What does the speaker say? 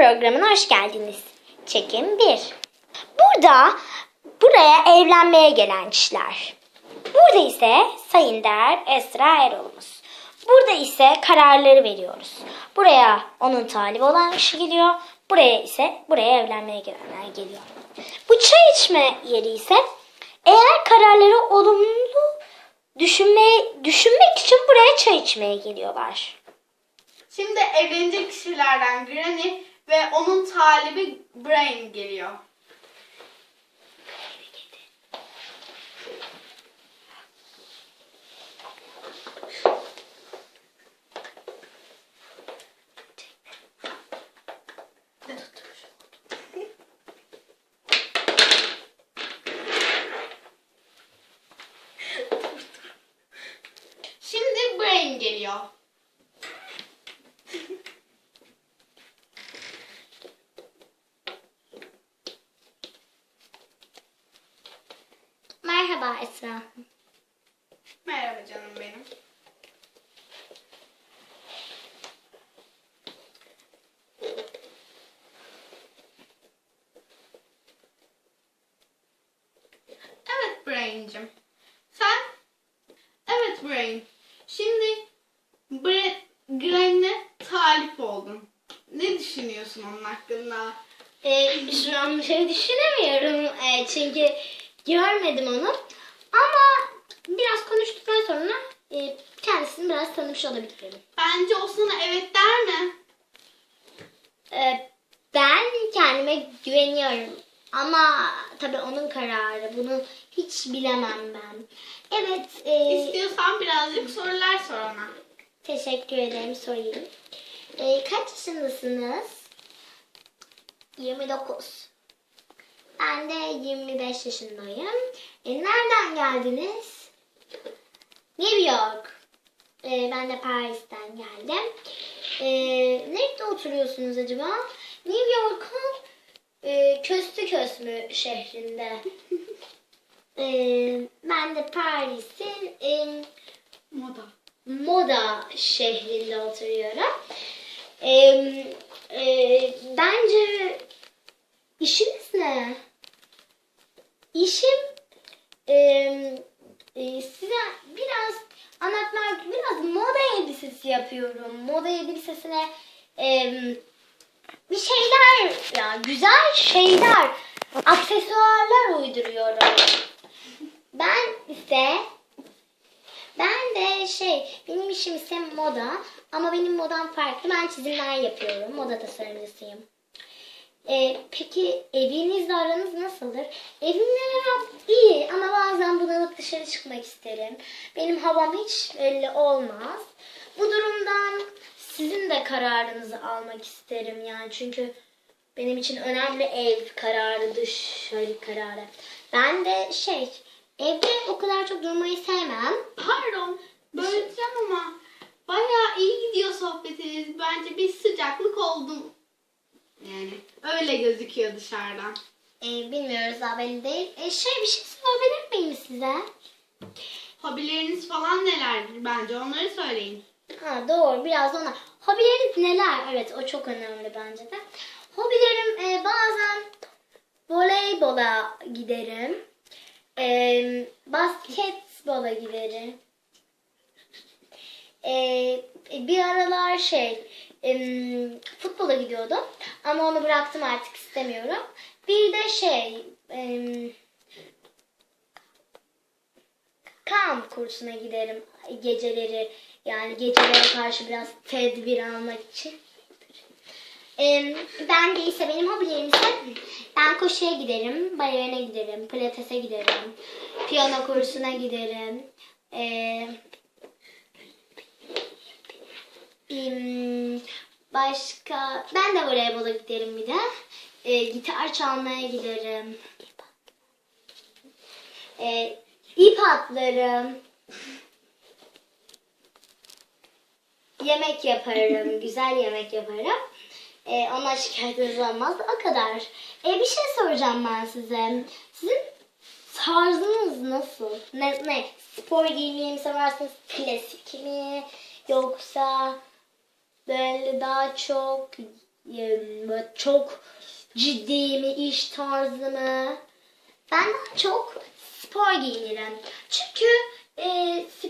programına hoş geldiniz. Çekim 1. Burada buraya evlenmeye gelen kişiler. Burada ise Sayın Der Esra Erol'umuz. Burada ise kararları veriyoruz. Buraya onun talibi olan kişi geliyor. Buraya ise buraya evlenmeye gelenler geliyor. Bu çay içme yeri ise eğer kararları olumlu düşünmeye, düşünmek için buraya çay içmeye geliyorlar. Şimdi evlenecek kişilerden Granny ve onun talibi Brain geliyor. Şimdi Brain geliyor. Merhaba Esra. Merhaba canım benim. Evet Brain'cim. Sen? Evet Brain. Şimdi Bra- Granny'e talip oldun. Ne düşünüyorsun onun hakkında? Ee, şu an bir şey düşünemiyorum Ee, çünkü görmedim onu. Ama biraz konuştuktan sonra e, kendisini biraz tanımış olabilirim. Bence o sana evet der mi? Ee, ben kendime güveniyorum. Ama tabii onun kararı. Bunu hiç bilemem ben. Evet. e, İstiyorsan birazcık sorular sor ona. Teşekkür ederim sorayım. Ee, kaç yaşındasınız? 29. Ben de 25 yaşındayım. E, nereden geldiniz? New York. Ee, ben de Paris'ten geldim. Ee, nerede oturuyorsunuz acaba? New York'un e, Köstü Kösmü şehrinde. Ee, ben de Paris'in e, Moda. Moda şehrinde oturuyorum. Ee, e, bence işiniz ne? İşim e, e, size biraz anlatmak, biraz moda elbisesi yapıyorum. Moda elbisesine e, bir şeyler, ya güzel şeyler, aksesuarlar uyduruyorum. Ben ise ben de şey, benim işim ise moda ama benim modam farklı. Ben çizimler yapıyorum. Moda tasarımcısıyım. Ee, peki evinizle aranız nasıldır? Evimle aram iyi ama bazen bunalıp dışarı çıkmak isterim. Benim havam hiç belli olmaz. Bu durumdan sizin de kararınızı almak isterim yani çünkü benim için önemli ev kararı, dışarı kararı. Ben de şey, evde o kadar çok durmayı sevmem. Pardon. Böleceğim ama bayağı iyi gidiyor sohbetiniz. Bence bir sıcaklık oldu. Yani öyle gözüküyor dışarıdan. Ee, bilmiyoruz daha belli değil. Ee, şey bir şey sorabilir miyim size? Hobileriniz falan nelerdir? Bence onları söyleyin. Ha doğru biraz ona. Hobileriniz neler? Evet o çok önemli bence de. Hobilerim e, bazen voleybola giderim. E, basketbola giderim. E, bir aralar şey em, futbola gidiyordum ama onu bıraktım artık istemiyorum. Bir de şey em, kamp kursuna giderim geceleri. Yani gecelere karşı biraz tedbir almak için. Em, ben de ise benim hobilerim ise ben koşuya giderim, balerine giderim, pilatese giderim, piyano kursuna giderim. Em, başka ben de voleybola giderim bir de. Ee, gitar çalmaya giderim. Ee, ip atlarım. Yemek yaparım, güzel yemek yaparım. Ee, ondan şikayetiniz olmaz. O kadar. Ee, bir şey soracağım ben size. Sizin tarzınız nasıl? Ne, ne? Spor giymeyi mi seversiniz? Klasik mi? Yoksa böyle daha çok çok ciddi mi, iş tarzı mı? Ben daha çok spor giyinirim. Çünkü e, spor